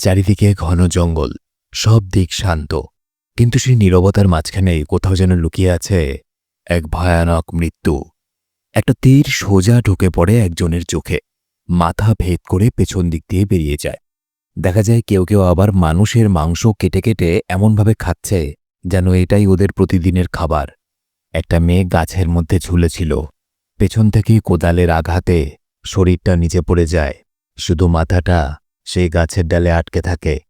চারিদিকে ঘন জঙ্গল, সব দিক শান্ত। কিন্তু সেই নীরবতার মাঝখানে কোথাও যেন লুকিয়ে আছে এক ভয়ানক মৃত্যু। একটা তীর সোজা ঢুকে পড়ে একজনের চোখে। মাথা ভেদ করে পেছন দিক দিয়ে বেরিয়ে যায়। দেখা যায় কেউ কেউ আবার মানুষের মাংস কেটে কেটে এমনভাবে খাচ্ছে যেন এটাই ওদের প্রতিদিনের খাবার। একটা মেয়ে গাছের মধ্যে ঝুলেছিল। পেছন থেকে কোদালের আঘাতে শরীরটা নিচে পড়ে যায়। শুধু মাথাটা সেই গাছের ডালে আটকে থাকে।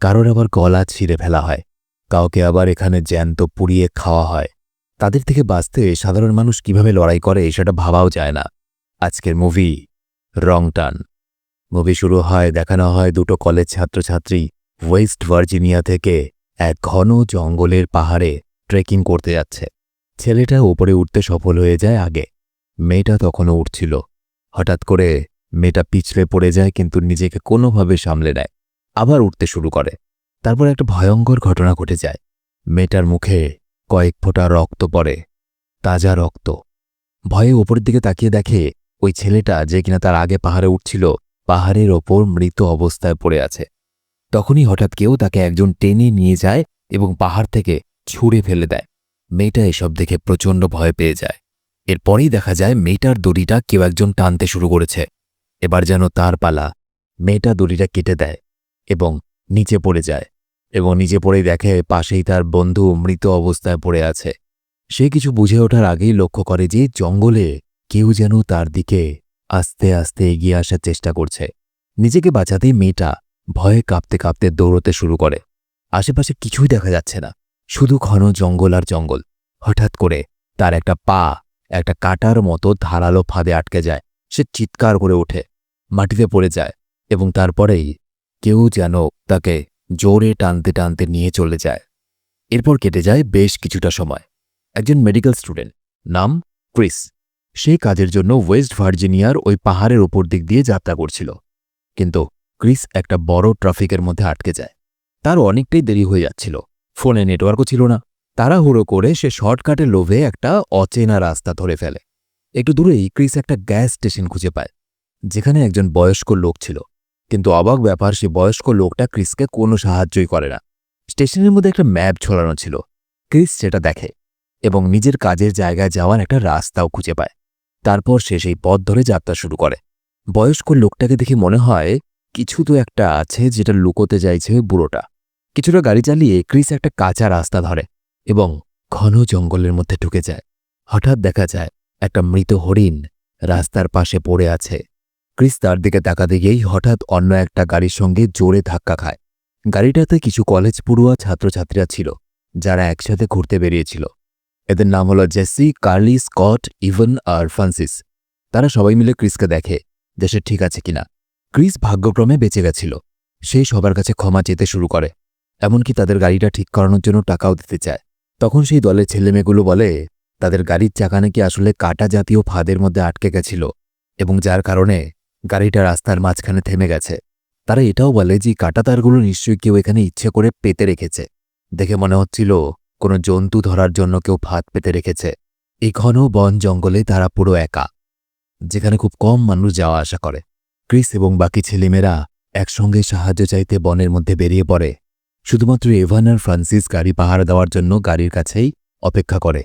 কারোর আবার গলা ছিঁড়ে ফেলা হয়। কাউকে আবার এখানে জ্যান্ত পুড়িয়ে খাওয়া হয়। তাদের থেকে বাঁচতে সাধারণ মানুষ কীভাবে লড়াই করে সেটা ভাবাও যায় না। আজকের মুভি, রং টান। মুভি শুরু হয় দেখানো হয় দুটো কলেজ ছাত্রছাত্রী ওয়েস্ট ভার্জিনিয়া থেকে এক ঘন জঙ্গলের পাহাড়ে ট্রেকিং করতে যাচ্ছে। ছেলেটা ওপরে উঠতে সফল হয়ে যায় আগে। মেয়েটা তখনও উঠছিল। হঠাৎ করে মেয়েটা পিছলে পড়ে যায় কিন্তু নিজেকে কোনোভাবে সামলে নেয়, আবার উঠতে শুরু করে। তারপর একটা ভয়ঙ্কর ঘটনা ঘটে যায়। মেয়েটার মুখে কয়েক ফোঁটা রক্ত পড়ে, তাজা রক্ত। ভয়ে ওপরের দিকে তাকিয়ে দেখে ওই ছেলেটা যে কিনা তার আগে পাহাড়ে উঠছিল, পাহাড়ের ওপর মৃত অবস্থায় পড়ে আছে। তখনই হঠাৎ কেউ তাকে একজন টেনে নিয়ে যায় এবং পাহাড় থেকে ছুঁড়ে ফেলে দেয়। মেয়েটা এসব দেখে প্রচণ্ড ভয় পেয়ে যায়। এরপরেই দেখা যায় মেয়েটার দড়িটা কেউ একজন টানতে শুরু করেছে। এবার যেন তার পালা মেয়েটা দড়িটা কেটে দেয় এবং নিচে পড়ে যায় এবং নিচে পড়েই দেখে পাশেই তার বন্ধু মৃত অবস্থায় পড়ে আছে। সে কিছু বুঝে ওঠার আগেই লক্ষ্য করে যে জঙ্গলে কেউ যেন তার দিকে আস্তে আস্তে এগিয়ে আসার চেষ্টা করছে। নিজেকে বাঁচাতেই মেয়েটা ভয়ে কাঁপতে কাঁপতে দৌড়তে শুরু করে। আশেপাশে কিছুই দেখা যাচ্ছে না, শুধু ঘন জঙ্গল আর জঙ্গল। হঠাৎ করে তার একটা পা, একটা কাটার মতো ধারালো ফাঁদে আটকে যায়। সে চিৎকার করে ওঠে। মাটিতে পড়ে যায় এবং তারপরেই কেউ যেন তাকে জোরে টানতে টানতে নিয়ে চলে যায়। এরপর কেটে যায় বেশ কিছুটা সময়। একজন মেডিকেল স্টুডেন্ট নাম ক্রিস। সে কাজের জন্য ওয়েস্ট ভার্জিনিয়ার ওই পাহাড়ের ওপর দিক দিয়ে যাত্রা করছিল। কিন্তু ক্রিস একটা বড় ট্রাফিকের মধ্যে আটকে যায়। তার অনেকটাই দেরি হয়ে যাচ্ছিল। ফোনে নেটওয়ার্কও ছিল না। তাড়াহুড়ো করে সে শর্টকাটের লোভে একটা অচেনা রাস্তা ধরে ফেলে। একটু দূরেই ক্রিস একটা গ্যাস স্টেশন খুঁজে পায়। যেখানে একজন বয়স্ক লোক ছিল। কিন্তু অবাক ব্যাপার, সে বয়স্ক লোকটা ক্রিসকে কোনো সাহায্যই করে না। স্টেশনের মধ্যে একটা ম্যাপ ঝোলানো ছিল। ক্রিস সেটা দেখে এবং নিজের কাজের জায়গায় যাওয়ার একটা রাস্তাও খুঁজে পায়। তারপর সে সেই পথ ধরে যাত্রা শুরু করে। বয়স্ক লোকটাকে দেখে মনে হয় কিছু তো একটা আছে যেটা লুকোতে চাইছে বুড়োটা। কিছুটা গাড়ি চালিয়ে ক্রিস একটা কাঁচা রাস্তা ধরে এবং ঘন জঙ্গলের মধ্যে ঢুকে যায়। হঠাৎ দেখা যায় একটা মৃত হরিণ রাস্তার পাশে পড়ে আছে। ক্রিস তার দিকে তাকাতে গিয়েই হঠাৎ অন্য একটা গাড়ির সঙ্গে জোরে ধাক্কা খায়। গাড়িটাতে কিছু কলেজ পড়ুয়া ছাত্রছাত্রীরা ছিল, যারা একসাথে ঘুরতে বেরিয়েছিল। এদের নাম হলো জেসি, কার্লি, স্কট, ইভন আর ফ্রান্সিস। তারা সবাই মিলে ক্রিসকে দেখে যে সে ঠিক আছে কিনা। ক্রিস ভাগ্যক্রমে বেঁচে গেছিল। সেই সবার কাছে ক্ষমা চেতে শুরু করে। এমনকি তাদের গাড়িটা ঠিক করানোর জন্য টাকাও দিতে চায়। তখন সেই দলের ছেলেমেয়েগুলো বলে, তাদের গাড়ির চাকা নাকি আসলে কাটা জাতীয় ফাঁদের মধ্যে আটকে গেছিল এবং যার কারণে গাড়িটা রাস্তার মাঝখানে থেমে গেছে। তারা এটাও বলে যে কাটা তারগুলো নিশ্চয়ই কেউ এখানে ইচ্ছে করে পেতে রেখেছে। দেখে মনে হচ্ছিল, কোনো জন্তু ধরার জন্য কেউ ফাঁদ পেতে রেখেছে। এই ঘন বন জঙ্গলে তারা পুরো একা, যেখানে খুব কম মানুষ যাওয়া আসা করে। ক্রিস এবং বাকি ছেলেমেয়েরা একসঙ্গে সাহায্য চাইতে বনের মধ্যে বেরিয়ে পড়ে। শুধুমাত্র এভান আর ফ্রান্সিস গাড়ি পাহারা দেওয়ার জন্য গাড়ির কাছেই অপেক্ষা করে।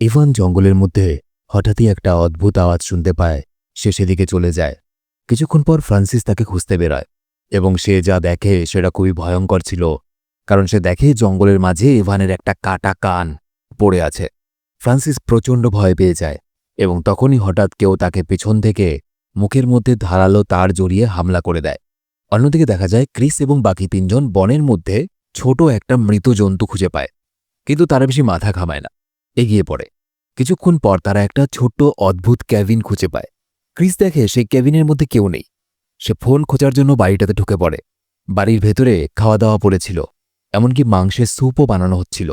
ইভান জঙ্গলের মধ্যে হঠাৎই একটা অদ্ভুত আওয়াজ শুনতে পায়। সে সেদিকে চলে যায়। কিছুক্ষণ পর ফ্রান্সিস তাকে খুঁজতে বেরোয়, এবং সে যা দেখে সেটা খুবই ভয়ঙ্কর ছিল, কারণ সে দেখে জঙ্গলের মাঝে ইভানের একটা কাটা কান পড়ে আছে। ফ্রান্সিস প্রচণ্ড ভয় পেয়ে যায়, এবং তখনই হঠাৎ কেউ তাকে পেছন থেকে মুখের মধ্যে ধারালো তার জড়িয়ে হামলা করে দেয়। অন্যদিকে দেখা যায়, ক্রিস এবং বাকি তিনজন বনের মধ্যে ছোট একটা মৃত জন্তু খুঁজে পায়, কিন্তু তারা বেশি মাথা ঘামায় না, এগিয়ে পড়ে। কিছুক্ষণ পর তারা একটা ছোট্ট অদ্ভুত ক্যাবিন খুঁজে পায় ক্রিস দেখে সেই ক্যাবিনের মধ্যে কেউ নেই। সে ফোন খোঁজার জন্য বাড়িটাতে ঢুকে পড়ে। বাড়ির ভেতরে খাওয়া দাওয়া পড়েছিল, এমনকি মাংসের স্যুপও বানানো হচ্ছিল।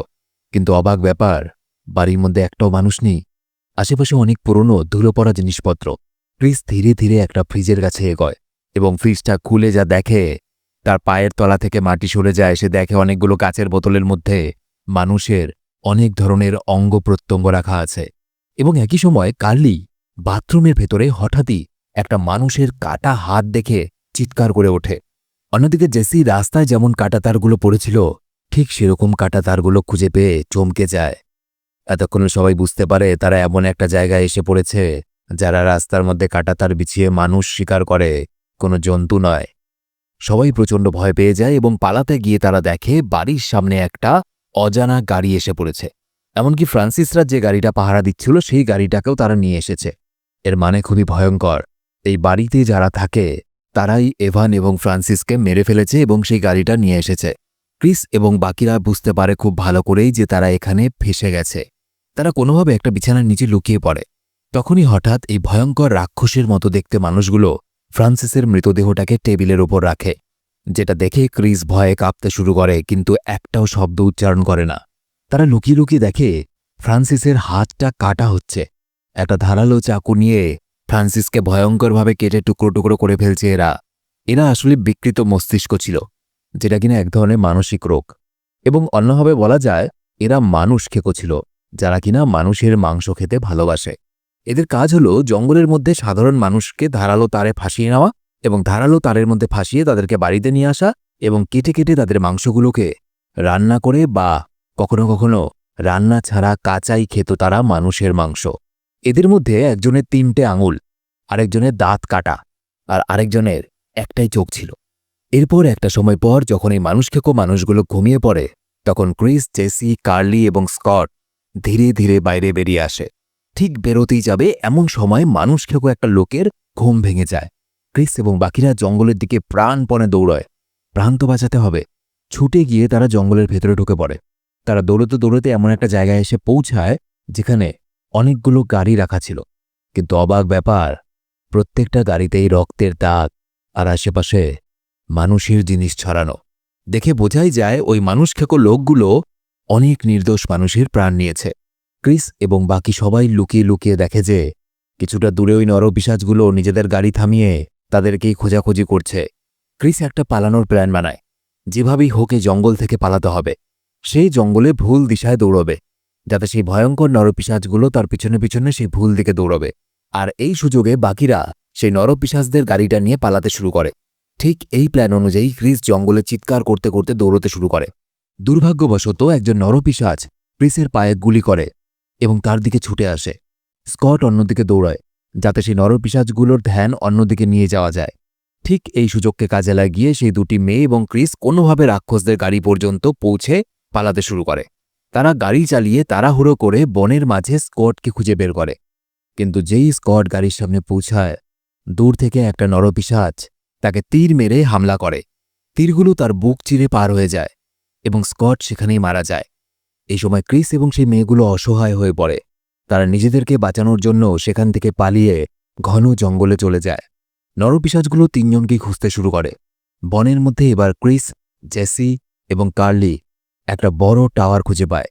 কিন্তু অবাক ব্যাপার, বাড়ির মধ্যে একটাও মানুষ নেই। আশেপাশে অনেক পুরনো ধুলো পড়া জিনিসপত্র। ক্রিস ধীরে ধীরে একটা ফ্রিজের কাছে এগোয় এবং ফ্রিজটা খুলে যা দেখে, তার পায়ের তলা থেকে মাটি সরে যায়। সে দেখে অনেকগুলো কাচের বোতলের মধ্যে মানুষের অনেক ধরনের অঙ্গ প্রত্যঙ্গ রাখা আছে। এবং একই সময় কার্লি বাথরুমের ভেতরে হঠাৎই একটা মানুষের কাটা হাত দেখে চিৎকার করে ওঠে। অন্যদিকে জেসি রাস্তায় যেমন কাঁটাতারগুলো পড়েছিল, ঠিক সেরকম কাটা তারগুলো খুঁজে পেয়ে চমকে যায়। এতক্ষণে সবাই বুঝতে পারে তারা এমন একটা জায়গায় এসে পড়েছে, যারা রাস্তার মধ্যে কাঁটাতার বিছিয়ে মানুষ শিকার করে, কোনো জন্তু নয়। সবাই প্রচণ্ড ভয় পেয়ে যায় এবং পালাতে গিয়ে তারা দেখে বাড়ির সামনে একটা অজানা গাড়ি এসে পড়েছে। এমনকি ফ্রান্সিসরা যে গাড়িটা পাহারা দিচ্ছিল, সেই গাড়িটাকেও তারা নিয়ে এসেছে। এর মানে খুবই ভয়ঙ্কর। এই বাড়িতে যারা থাকে, তারাই এভান এবং ফ্রান্সিসকে মেরে ফেলেছে এবং সেই গাড়িটা নিয়ে এসেছে। ক্রিস এবং বাকিরা বুঝতে পারে খুব ভালো করেই যে তারা এখানে ফেসে গেছে। তারা কোনোভাবে একটা বিছানার নিচে লুকিয়ে পড়ে। তখনই হঠাৎ এই ভয়ঙ্কর রাক্ষসের মতো দেখতে মানুষগুলো ফ্রান্সিসের মৃতদেহটাকে টেবিলের ওপর রাখে, যেটা দেখে ক্রিস ভয়ে কাঁপতে শুরু করে, কিন্তু একটাও শব্দ উচ্চারণ করে না। তারা লুকিয়ে লুকিয়ে দেখে ফ্রান্সিসের হাতটা কাটা হচ্ছে। একটা ধারালো চাকু নিয়ে ফ্রান্সিসকে ভয়ঙ্করভাবে কেটে টুকরো টুকরো করে ফেলছে এরা। এরা আসলে বিকৃত মস্তিষ্ক ছিল, যেটা কিনা এক ধরনের মানসিক রোগ। এবং অন্যভাবে বলা যায়, এরা মানুষ খেকো ছিল, যারা কিনা মানুষের মাংস খেতে ভালোবাসে। এদের কাজ হলো জঙ্গলের মধ্যে সাধারণ মানুষকে ধারালো তারে ফাঁসিয়ে নেওয়া এবং ধারালো তারের মধ্যে ফাঁসিয়ে তাদেরকে বাড়িতে নিয়ে আসা এবং কেটে কেটে তাদের মাংসগুলোকে রান্না করে বা কখনো কখনো রান্না ছাড়া কাঁচাই খেত তারা মানুষের মাংস। এদের মধ্যে একজনের তিনটে আঙুল, আরেকজনের দাঁত কাটা আর আরেকজনের একটাই চোখ ছিল। এরপর একটা সময় পর যখন এই মানুষ খেকো মানুষগুলো ঘুমিয়ে পড়ে, তখন ক্রিস, জেসি, কার্লি এবং স্কট ধীরে ধীরে বাইরে বেরিয়ে আসে। ঠিক বেরোতেই যাবে এমন সময় মানুষ খেকো একটা লোকের ঘুম ভেঙে যায়। ক্রিস এবং বাকিরা জঙ্গলের দিকে প্রাণপণে দৌড়য়। প্রাণ তো বাঁচাতে হবে। ছুটে গিয়ে তারা জঙ্গলের ভেতরে ঢুকে পড়ে। তারা দৌড়তে দৌড়তে এমন একটা জায়গায় এসে পৌঁছায় যেখানে অনেকগুলো গাড়ি রাখা ছিল। কিন্তু অবাক ব্যাপার, প্রত্যেকটা গাড়িতেই রক্তের দাগ আর আশেপাশে মানুষের জিনিস ছড়ানো। দেখে বোঝাই যায়, ওই মানুষ খেকো লোকগুলো অনেক নির্দোষ মানুষের প্রাণ নিয়েছে। ক্রিস এবং বাকি সবাই লুকিয়ে লুকিয়ে দেখে যে, কিছুটা দূরে ওই নরপিসাজগুলো নিজেদের গাড়ি থামিয়ে তাদেরকেই খোঁজাখুঁজি করছে। ক্রিস একটা পালানোর প্ল্যান বানায়। যেভাবেই হোকে জঙ্গল থেকে পালাতে হবে। সেই জঙ্গলে ভুল দিশায় দৌড়বে। যাতে সেই ভয়ঙ্কর নরপিসাজগুলো তার পিছনে পিছনে সেই ভুল দিকে দৌড়বে। আর এই সুযোগে বাকিরা সেই নরপিসাজদের গাড়িটা নিয়ে পালাতে শুরু করে। ঠিক এই প্ল্যান অনুযায়ী ক্রিস জঙ্গলে চিৎকার করতে করতে দৌড়তে শুরু করে। দুর্ভাগ্যবশত একজন নরপিসাজ ক্রিসের পায়ে গুলি করে এবং তার দিকে ছুটে আসে। স্কট অন্যদিকে দৌড়ায়, যাতে সেই নরপিসাজগুলোর ধ্যান অন্যদিকে নিয়ে যাওয়া যায়। ঠিক এই সুযোগকে কাজে লাগিয়ে সেই দুটি মেয়ে এবং ক্রিস কোনোভাবে রাক্ষসদের গাড়ি পর্যন্ত পৌঁছে পালাতে শুরু করে। তারা গাড়ি চালিয়ে তাড়াহুড়ো করে বনের মাঝে স্কটকে খুঁজে বের করে। কিন্তু যেই স্কট গাড়ির সামনে পৌঁছায়, দূর থেকে একটা নরপিসাজ তাকে তীর মেরে হামলা করে। তীরগুলো তার বুক চিরে পার হয়ে যায় এবং স্কট সেখানেই মারা যায়। এই সময় ক্রিস এবং সেই মেয়েগুলো অসহায় হয়ে পড়ে। তারা নিজেদেরকে বাঁচানোর জন্য সেখান থেকে পালিয়ে ঘন জঙ্গলে চলে যায়। নরপিসাজগুলো তিনজনকেই খুঁজতে শুরু করে। বনের মধ্যে এবার ক্রিস জেসি এবং কার্লি একটা বড় টাওয়ার খুঁজে পায়।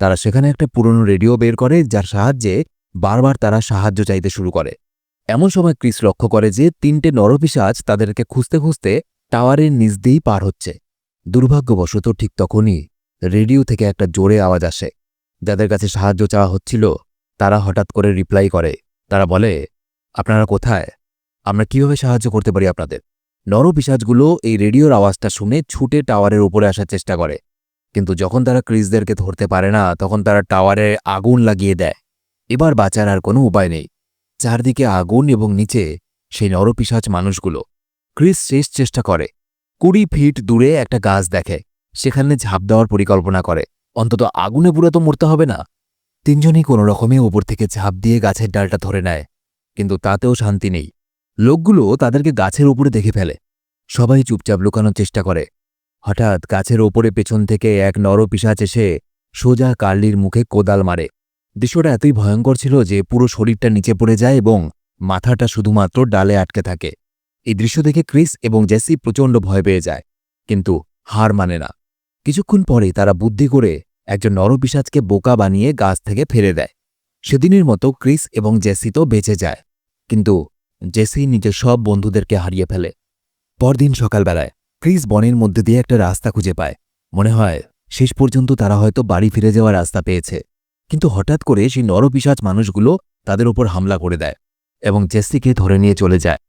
তারা সেখানে একটা পুরনো রেডিও বের করে, যার সাহায্যে বারবার তারা সাহায্য চাইতে শুরু করে। এমন সময় ক্রিস লক্ষ্য করে যে তিনটে নরপিসাজ তাদেরকে খুঁজতে খুঁজতে টাওয়ারের নিচ দিয়েই পার হচ্ছে। দুর্ভাগ্যবশত ঠিক তখনই রেডিও থেকে একটা জোরে আওয়াজ আসে। যাদের কাছে সাহায্য চাওয়া হচ্ছিল, তারা হঠাৎ করে রিপ্লাই করে। তারা বলে, আপনারা কোথায়? আমরা কীভাবে সাহায্য করতে পারি আপনাদের? নরপিসাজগুলো এই রেডিওর আওয়াজটা শুনে ছুটে টাওয়ারের উপরে আসার চেষ্টা করে। কিন্তু যখন তারা ক্রিসদেরকে ধরতে পারে না, তখন তারা টাওয়ারে আগুন লাগিয়ে দেয়। এবার বাঁচার আর কোনো উপায় নেই। চারদিকে আগুন এবং নিচে সেই নরপিসাজ মানুষগুলো। ক্রিস শেষ চেষ্টা করে। কুড়ি ফিট দূরে একটা গাছ দেখে। সেখানে ঝাঁপ দেওয়ার পরিকল্পনা করে। অন্তত আগুনে পুরো তো মরতে হবে না। তিনজনই কোনো রকমে ওপর থেকে ঝাঁপ দিয়ে গাছের ডালটা ধরে নেয়। কিন্তু তাতেও শান্তি নেই। লোকগুলো তাদেরকে গাছের উপরে দেখে ফেলে। সবাই চুপচাপ লুকানোর চেষ্টা করে। হঠাৎ গাছের ওপরে পেছন থেকে এক নরপিসাচ এসে সোজা কার্লির মুখে কোদাল মারে। দৃশ্যটা এতই ভয়ঙ্কর ছিল যে পুরো শরীরটা নিচে পড়ে যায় এবং মাথাটা শুধুমাত্র ডালে আটকে থাকে। এই দৃশ্য দেখে ক্রিস এবং জেসি প্রচণ্ড ভয় পেয়ে যায়, কিন্তু হার মানে না। কিছুক্ষণ পরে তারা বুদ্ধি করে একজন নরপিসাজকে বোকা বানিয়ে গাছ থেকে ফেলে দেয়। সেদিনের মতো ক্রিস এবং জেসি তো বেঁচে যায়, কিন্তু জেসি নিজের সব বন্ধুদেরকে হারিয়ে ফেলে। পরদিন সকালবেলায় ক্রিস বনের মধ্যে দিয়ে একটা রাস্তা খুঁজে পায়। মনে হয়, শেষ পর্যন্ত তারা হয়তো বাড়ি ফিরে যাওয়ার রাস্তা পেয়েছে। কিন্তু হঠাৎ করে সেই নরপিসাজ মানুষগুলো তাদের ওপর হামলা করে দেয় এবং জেসিকে ধরে নিয়ে চলে যায়।